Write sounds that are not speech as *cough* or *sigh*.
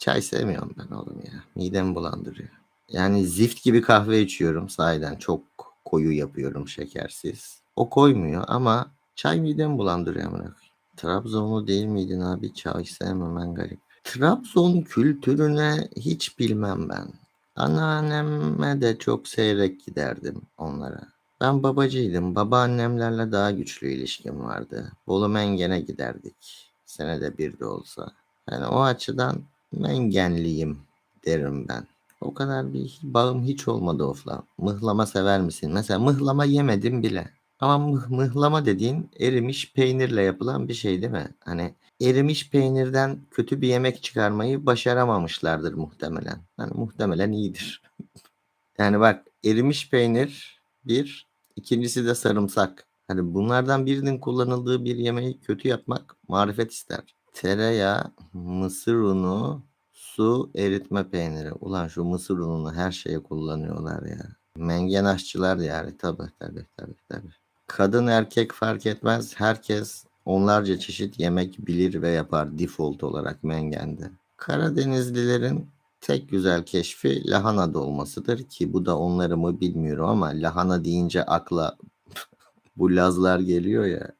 Çay sevmiyorum ben oğlum ya. Midemi bulandırıyor. Yani zift gibi kahve içiyorum sahiden. Çok koyu yapıyorum şekersiz. O koymuyor ama çay midemi bulandırıyor amına. Trabzonlu değil miydin abi? Çay sevmemen garip. Trabzon kültürüne hiç bilmem ben. Anneanneme de çok seyrek giderdim onlara. Ben babacıydım. Babaannemlerle daha güçlü ilişkim vardı. Bolu Mengen'e giderdik. Senede bir de olsa. Yani o açıdan Mengenliyim derim ben. O kadar bir bağım hiç olmadı ofla. Mıhlama sever misin? Mesela mıhlama yemedim bile. Ama mıh, mıhlama dediğin erimiş peynirle yapılan bir şey değil mi? Hani erimiş peynirden kötü bir yemek çıkarmayı başaramamışlardır muhtemelen. Hani muhtemelen iyidir. *laughs* Yani bak erimiş peynir bir, ikincisi de sarımsak. Hani bunlardan birinin kullanıldığı bir yemeği kötü yapmak marifet ister. Tereyağı, mısır unu, su, eritme peyniri. Ulan şu mısır ununu her şeye kullanıyorlar ya. Mengen aşçılar yani tabi tabi tabi tabi. Kadın erkek fark etmez. Herkes onlarca çeşit yemek bilir ve yapar default olarak mengende. Karadenizlilerin tek güzel keşfi lahana dolmasıdır ki bu da onları mı bilmiyorum ama lahana deyince akla *laughs* bu Lazlar geliyor ya.